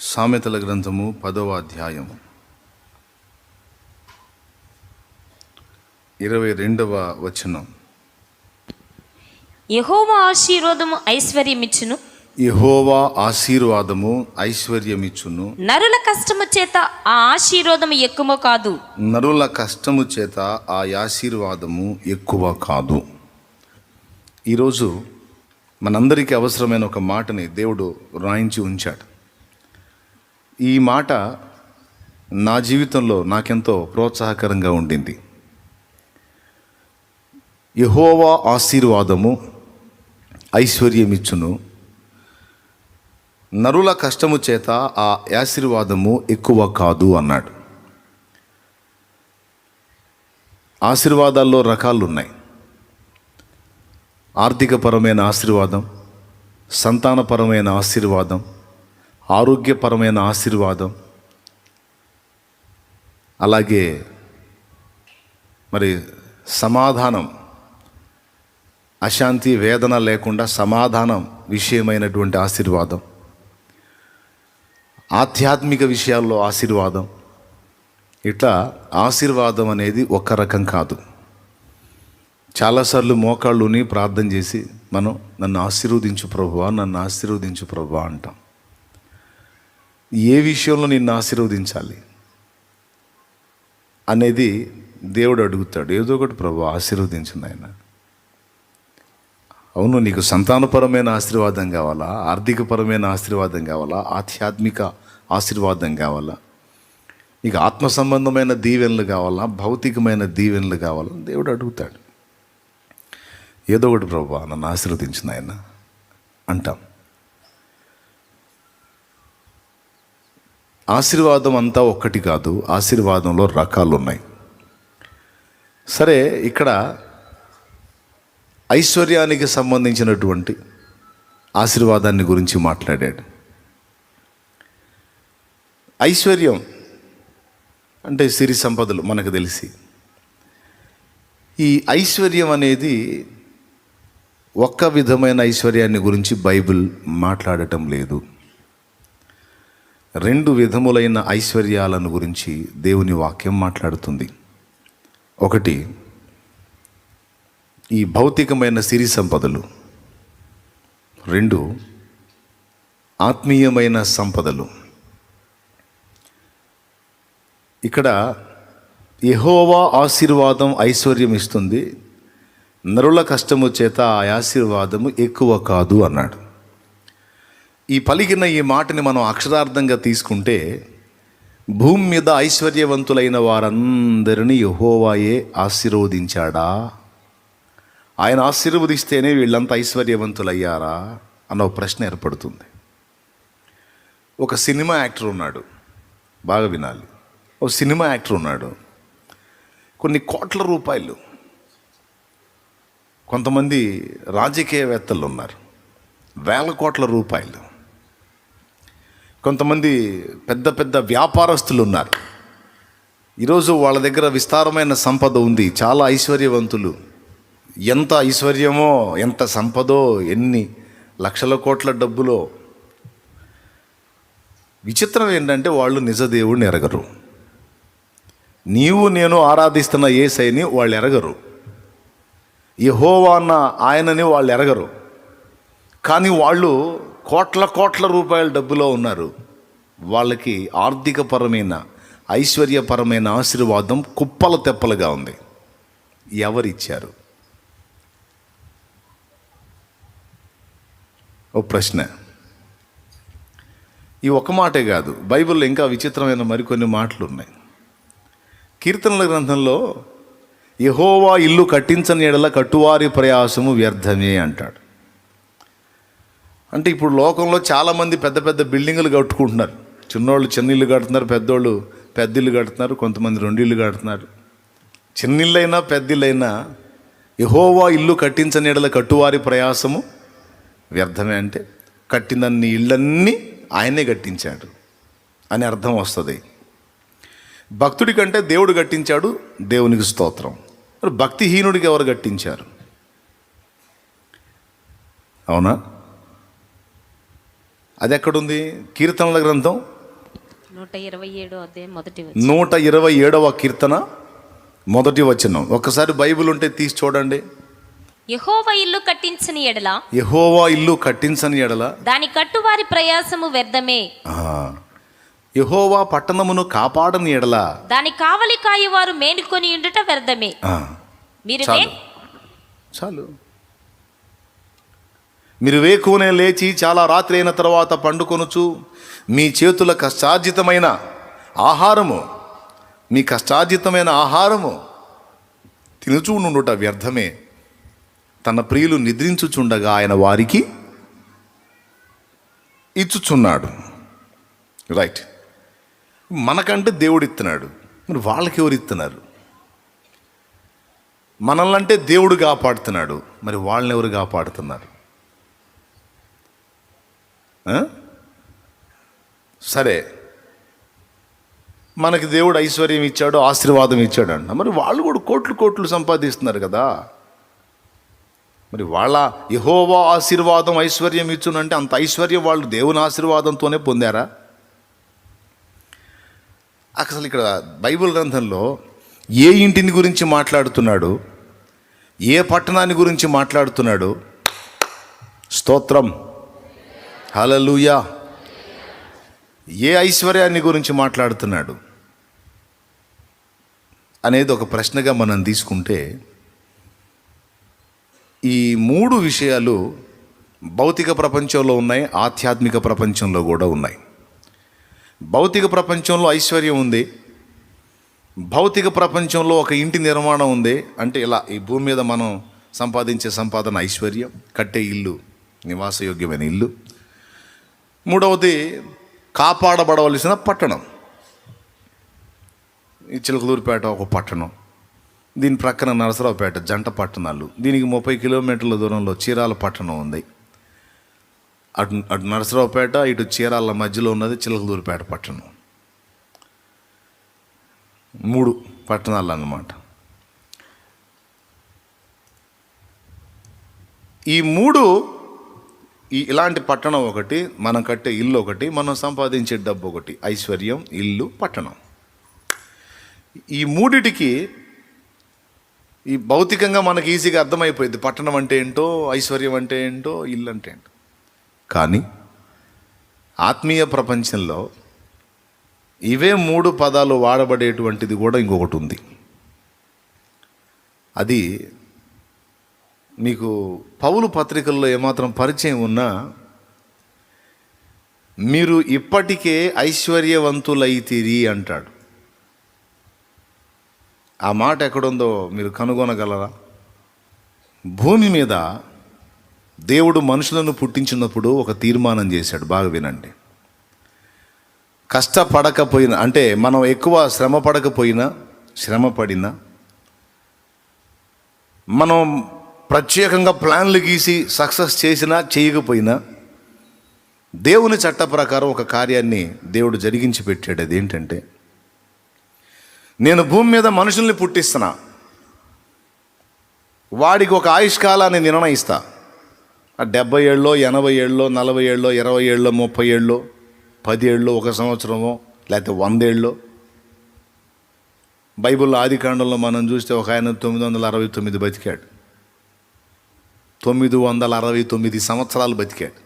సామెతల గ్రంథము పదవ అధ్యాయము ఇరవై రెండవ వచనం. యెహోవా ఆశీర్వాదము ఐశ్వర్యమిచ్చును. యెహోవా ఆశీర్వాదము ఐశ్వర్యమిచ్చును. నరుల కష్టము చేత ఆ ఆశీర్వాదము ఎక్కువ కాదు. నరుల కష్టము చేత ఆ ఆశీర్వాదము ఎక్కువ కాదు. ఈరోజు మనందరికీ అవసరమైన ఒక మాటని దేవుడు రాయించి ఉంచాడు. ఈ మాట నా జీవితంలో నాకెంతో ప్రోత్సాహకరంగా ఉండింది. యహోవా ఆశీర్వాదము ఐశ్వర్యమిచ్చును. నరుల కష్టము చేత ఆ ఆశీర్వాదము ఎక్కువ కాదు అన్నాడు. ఆశీర్వాదాల్లో రకాలు ఉన్నాయి ఆర్థికపరమైన ఆశీర్వాదం సంతానపరమైన ఆశీర్వాదం ఆరోగ్యపరమైన ఆశీర్వాదం. అలాగే మరి సమాధానం అశాంతి వేదన లేకుండా సమాధానం విషయమైనటువంటి ఆశీర్వాదం. ఆధ్యాత్మిక విషయాల్లో ఆశీర్వాదం. ఇట్లా ఆశీర్వాదం అనేది ఒక్క రకం కాదు. చాలాసార్లు మోకాళ్ళుని ప్రార్థన చేసి మనం నన్ను ఆశీర్వదించు ప్రభువా నన్ను ఆశీర్వదించు ప్రభువా అంటాం. ఏ విషయంలో నిన్ను ఆశీర్వదించాలి అనేది దేవుడు అడుగుతాడు. ఏదో ఒకటి ప్రభు ఆశీర్వదించు ఆయన అవును నీకు సంతానపరమైన ఆశీర్వాదం కావాలా? ఆర్థికపరమైన ఆశీర్వాదం కావాలా? ఆధ్యాత్మిక ఆశీర్వాదం కావాలా? నీకు ఆత్మ సంబంధమైన దీవెనలు కావాలా? భౌతికమైన దీవెనలు కావాలా? దేవుడు అడుగుతాడు. ఏదో ఒకటి ప్రభు నన్ను ఆశీర్వదించిన ఆయన అంటాం. ఆశీర్వాదం అంతా ఒక్కటి కాదు ఆశీర్వాదంలో రకాలు ఉన్నాయి సరే ఇక్కడ ఐశ్వర్యానికి సంబంధించినటువంటి ఆశీర్వాదాన్ని గురించి మాట్లాడాడు. ఐశ్వర్యం అంటే సిరి సంపదలు మనకు తెలిసి. ఈ ఐశ్వర్యం అనేది ఒక్క విధమైన ఐశ్వర్యాన్ని గురించి బైబిల్ మాట్లాడటం లేదు. రెండు విధములైన ఐశ్వర్యాలను గురించి దేవుని వాక్యం మాట్లాడుతుంది. ఒకటి ఈ భౌతికమైన సిరి సంపదలు. రెండు ఆత్మీయమైన సంపదలు. ఇక్కడ ఎహోవా ఆశీర్వాదం ఐశ్వర్యం ఇస్తుంది. నరుల కష్టము చేత ఆ ఆశీర్వాదము ఎక్కువ కాదు అన్నాడు. ఈ పలికిన ఈ మాటని మనం అక్షరార్థంగా తీసుకుంటే భూమి మీద ఐశ్వర్యవంతులైన వారందరినీ యహోవాయే ఆశీర్వదించాడా? ఆయన ఆశీర్వదిస్తేనే వీళ్ళంతా ఐశ్వర్యవంతులయ్యారా? అన్న ప్రశ్న ఏర్పడుతుంది. ఒక సినిమా యాక్టర్ ఉన్నాడు. బాగా వినాలి. ఒక సినిమా యాక్టర్ ఉన్నాడు. కొన్ని కోట్ల రూపాయలు. కొంతమంది రాజకీయవేత్తలు ఉన్నారు. వేల కోట్ల రూపాయలు. కొంతమంది పెద్ద పెద్ద వ్యాపారస్తులు ఉన్నారు. ఈరోజు వాళ్ళ దగ్గర విస్తారమైన సంపద ఉంది. చాలా ఐశ్వర్యవంతులు. ఎంత ఐశ్వర్యమో ఎంత సంపదో ఎన్ని లక్షల కోట్ల డబ్బులో. విచిత్రం ఏంటంటే వాళ్ళు నిజ దేవుడిని ఎరగరు. నీవు నేను ఆరాధిస్తున్న ఏసైని వాళ్ళు ఎరగరు. యహోవా అన్న ఆయనని వాళ్ళు ఎరగరు. కానీ వాళ్ళు కోట్ల కోట్ల రూపాయల డబ్బులో ఉన్నారు. వాళ్ళకి ఆర్థికపరమైన ఐశ్వర్యపరమైన ఆశీర్వాదం కుప్పల తెప్పలుగా ఉంది. ఎవరిచ్చారు? ఓ ప్రశ్న. ఈ ఒక మాటే కాదు బైబిల్లో ఇంకా విచిత్రమైన మరికొన్ని మాటలు ఉన్నాయి కీర్తనల గ్రంథంలో యహోవా ఇల్లు కట్టించని ఎడల కట్టువారి ప్రయాసము వ్యర్థమే అంటాడు. అంటే ఇప్పుడు లోకంలో చాలామంది పెద్ద పెద్ద బిల్డింగులు కట్టుకుంటున్నారు. చిన్నోళ్ళు చిన్న ఇల్లు కడుతున్నారు పెద్దోళ్ళు పెద్ద ఇల్లు కడుతున్నారు కొంతమంది రెండు ఇల్లు కడుతున్నారు. చిన్న ఇల్లైనా పెద్ద ఇల్లైనా యహోవా ఇల్లు కట్టించని ఎడల కట్టువారి ప్రయాసము వ్యర్థమే అంటే కట్టినన్ని ఇళ్ళన్నీ ఆయనే కట్టించాడు అని అర్థం వస్తుంది. భక్తుడి కంటే దేవుడు కట్టించాడు దేవునికి స్తోత్రం. మరి భక్తిహీనుడికి ఎవరు కట్టించారు? అవునా? అది ఎక్కడుంది కీర్తనల గ్రంథం? నూట ఇరవై ఏడు అదే మొదటి నూట ఇరవై ఏడవ కీర్తన మొదటి వచనం. ఒక్కసారి బైబిల్ ఉంటే తీసి చూడండి. యహోవ ఇల్లు కట్టించని ఎడల. యహోవా ఇల్లు కట్టించని ఎడల. దాని కట్టువారి ప్రయాసము వ్యర్థమే. యెహోవా పట్టణమును కాపాడని ఎడల. దాని కావలి కాయువారు మేలుకొని ఉండుట వ్యర్థమే. మీరు చాలు. చాలు. మీరు వేకునే లేచి చాలా రాత్రి అయిన తర్వాత పండుకొనుచు మీ చేతుల కష్టార్జితమైన ఆహారము మీ కష్టార్జితమైన ఆహారము తినుచుండుట వ్యర్థమే. తన ప్రియులు నిద్రించుచుండగా ఆయన వారికి ఇచ్చుచున్నాడు. రైట్ మనకంటే దేవుడు ఇస్తున్నాడు మరి వాళ్ళకి ఎవరు ఇస్తున్నారు మనల్ని అంటే దేవుడు కాపాడుతున్నాడు. మరి వాళ్ళని ఎవరు కాపాడుతున్నారు? సరే. మనకి దేవుడు ఐశ్వర్యం ఇచ్చాడు ఆశీర్వాదం ఇచ్చాడు అంట. మరి వాళ్ళు కూడా కోట్లు కోట్లు సంపాదిస్తున్నారు కదా. మరి వాళ్ళ యహోవా ఆశీర్వాదం ఐశ్వర్యం ఇచ్చునంటే అంత ఐశ్వర్యం వాళ్ళు దేవుని ఆశీర్వాదంతోనే పొందారా? అసలు ఇక్కడ బైబిల్ గ్రంథంలో ఏ ఇంటిని గురించి మాట్లాడుతున్నాడు ఏ పట్టణాన్ని గురించి మాట్లాడుతున్నాడు? స్తోత్రం. హలలుయా ఏ ఐశ్వర్యాన్ని గురించి మాట్లాడుతున్నాడు? అనేది ఒక ప్రశ్నగా మనం తీసుకుంటే ఈ మూడు విషయాలు భౌతిక ప్రపంచంలో ఉన్నాయి ఆధ్యాత్మిక ప్రపంచంలో కూడా ఉన్నాయి. భౌతిక ప్రపంచంలో ఐశ్వర్యం ఉంది. భౌతిక ప్రపంచంలో ఒక ఇంటి నిర్మాణం ఉంది. అంటే ఇలా ఈ భూమి మీద మనం సంపాదించే సంపాదన ఐశ్వర్యం కట్టే ఇల్లు నివాసయోగ్యమైన ఇల్లు. మూడవది కాపాడబడవలసిన పట్టణం. ఈ చిలకలూరుపేట ఒక పట్టణం. దీని ప్రక్కన నరసరావుపేట జంట పట్టణాలు. దీనికి ముప్పై కిలోమీటర్ల దూరంలో చీరాల పట్టణం ఉంది. అటు అటు నరసరావుపేట ఇటు చీరాల మధ్యలో ఉన్నది చిలకలూరుపేట పట్టణం. మూడు పట్టణాలు అన్నమాట ఈ మూడు ఈ ఇలాంటి పట్టణం ఒకటి మనం కట్టే ఇల్లు ఒకటి మనం సంపాదించే డబ్బు ఒకటి. ఐశ్వర్యం ఇల్లు పట్టణం. ఈ మూడిటికి ఈ భౌతికంగా మనకి ఈజీగా అర్థమైపోయింది. పట్టణం అంటే ఏంటో ఐశ్వర్యం అంటే ఏంటో ఇల్లు అంటే ఏంటో. కానీ ఆత్మీయ ప్రపంచంలో ఇవే మూడు పదాలు వాడబడేటువంటిది కూడా ఇంకొకటి ఉంది. అది మీకు పౌలు పత్రికల్లో ఏమాత్రం పరిచయం ఉన్నా మీరు ఇప్పటికే ఐశ్వర్యవంతులైతిరి అంటాడు. ఆ మాట ఎక్కడుందో మీరు కనుగొనగలరా? భూమి మీద దేవుడు మనుషులను పుట్టించినప్పుడు ఒక తీర్మానం చేశాడు. బాగా వినండి. కష్టపడకపోయినా అంటే మనం ఎక్కువ శ్రమ పడకపోయినా శ్రమ పడినా మనం ప్రత్యేకంగా ప్లాన్లు గీసి సక్సెస్ చేసినా చేయకపోయినా దేవుని చట్ట ప్రకారం ఒక కార్యాన్ని దేవుడు జరిగించి పెట్టాడు. అదేంటంటే నేను భూమి మీద మనుషుల్ని పుట్టిస్తున్నా. వాడికి ఒక ఆయుష్కాలాన్ని నిర్ణయిస్తా. డెబ్బై ఏళ్ళలో ఎనభై ఏళ్ళలో నలభై ఏళ్ళలో ఇరవై ఏళ్ళలో ముప్పై ఏళ్ళలో పది ఏళ్ళలో ఒక సంవత్సరమో లేకపోతే వందేళ్ళలో బైబిల్లో ఆది కాండంలో మనం చూస్తే ఒక ఆయన తొమ్మిది వందల అరవై తొమ్మిది బతికాడు. తొమ్మిది వందల అరవై తొమ్మిది సంవత్సరాలు బతికాడు.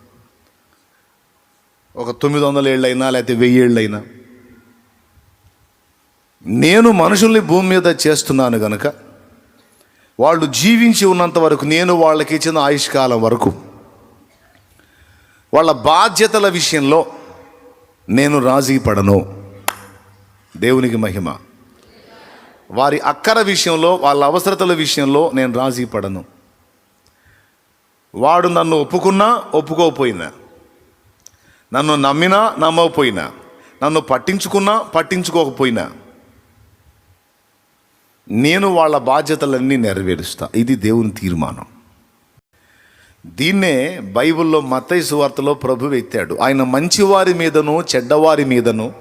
ఒక తొమ్మిది వందల ఏళ్ళైనా లేకపోతే వెయ్యి ఏళ్ళైనా నేను మనుషుల్ని భూమి మీద చేస్తున్నాను గనక వాళ్ళు జీవించి ఉన్నంత వరకు నేను వాళ్ళకి ఇచ్చిన ఆయుష్కాలం వరకు వాళ్ళ బాధ్యతల విషయంలో నేను రాజీ పడను. దేవునికి మహిమ. వారి అక్కర విషయంలో వాళ్ళ అవసరతల విషయంలో నేను రాజీ పడను. వాడు నన్ను ఒప్పుకున్నా ఒప్పుకోకపోయినా. నన్ను నమ్మినా నమ్మకపోయినా. నన్ను పట్టించుకున్నా పట్టించుకోకపోయినా. నేను వాళ్ళ బాధ్యతలన్నీ నెరవేరుస్తా. ఇది దేవుని తీర్మానం. దీన్నే బైబిల్లో మతైసు వార్తలో ప్రభు ఎత్తాడు. ఆయన మంచివారి మీదను చెడ్డవారి మీదను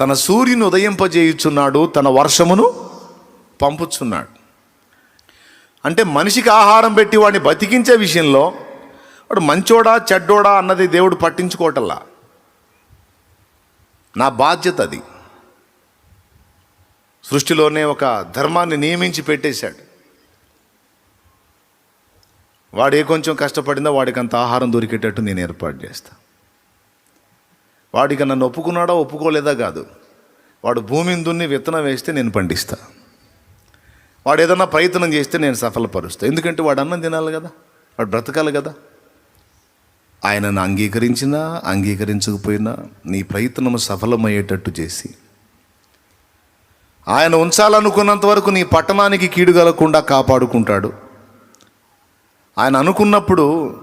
తన సూర్యుని ఉదయింపజేయుచున్నాడు తన వర్షమును పంపుచున్నాడు. అంటే మనిషికి ఆహారం పెట్టి వాడిని బతికించే విషయంలో వాడు మంచోడా చెడ్డోడా అన్నది దేవుడు పట్టించుకోవటల్లా నా బాధ్యత అది. సృష్టిలోనే ఒక ధర్మాన్ని నియమించి పెట్టేశాడు. వాడు ఏ కొంచెం కష్టపడిందో వాడికి అంత ఆహారం దొరికేటట్టు నేను ఏర్పాటు చేస్తా. వాడికి నన్ను ఒప్పుకున్నాడా ఒప్పుకోలేదా కాదు. వాడు భూమిని దున్ని విత్తనం వేస్తే నేను పండిస్తాను వాడు ఏదన్నా ప్రయత్నం చేస్తే నేను సఫలపరుస్తాను ఎందుకంటే వాడు అన్నం తినాలి కదా వాడు బ్రతకాలి కదా. ఆయనను అంగీకరించినా అంగీకరించకపోయినా నీ ప్రయత్నం సఫలమయ్యేటట్టు చేసి ఆయన ఉంచాలనుకున్నంత వరకు నీ పట్టణానికి కీడు కలగకుండా కాపాడుకుంటాడు. ఆయన అనుకున్నప్పుడు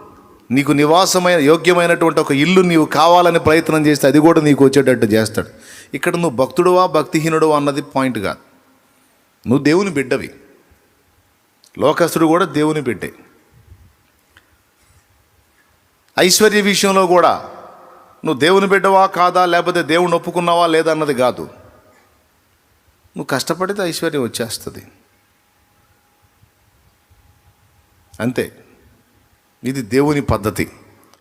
నీకు నివాసమైన యోగ్యమైనటువంటి ఒక ఇల్లు నీవు కావాలని ప్రయత్నం చేస్తే అది కూడా నీకు వచ్చేటట్టు చేస్తాడు. ఇక్కడ నువ్వు భక్తుడువా భక్తిహీనుడువా అన్నది పాయింట్ కాదు. నువ్వు దేవుని బిడ్డవి. లోకస్తుడు కూడా దేవుని బిడ్డే. ఐశ్వర్య విషయంలో కూడా నువ్వు దేవుని బిడ్డవా కాదా లేకపోతే దేవుని ఒప్పుకున్నావా లేదా అన్నది కాదు. నువ్వు కష్టపడితే ఐశ్వర్యం వచ్చేస్తుంది. అంతే. ఇది దేవుని పద్ధతి.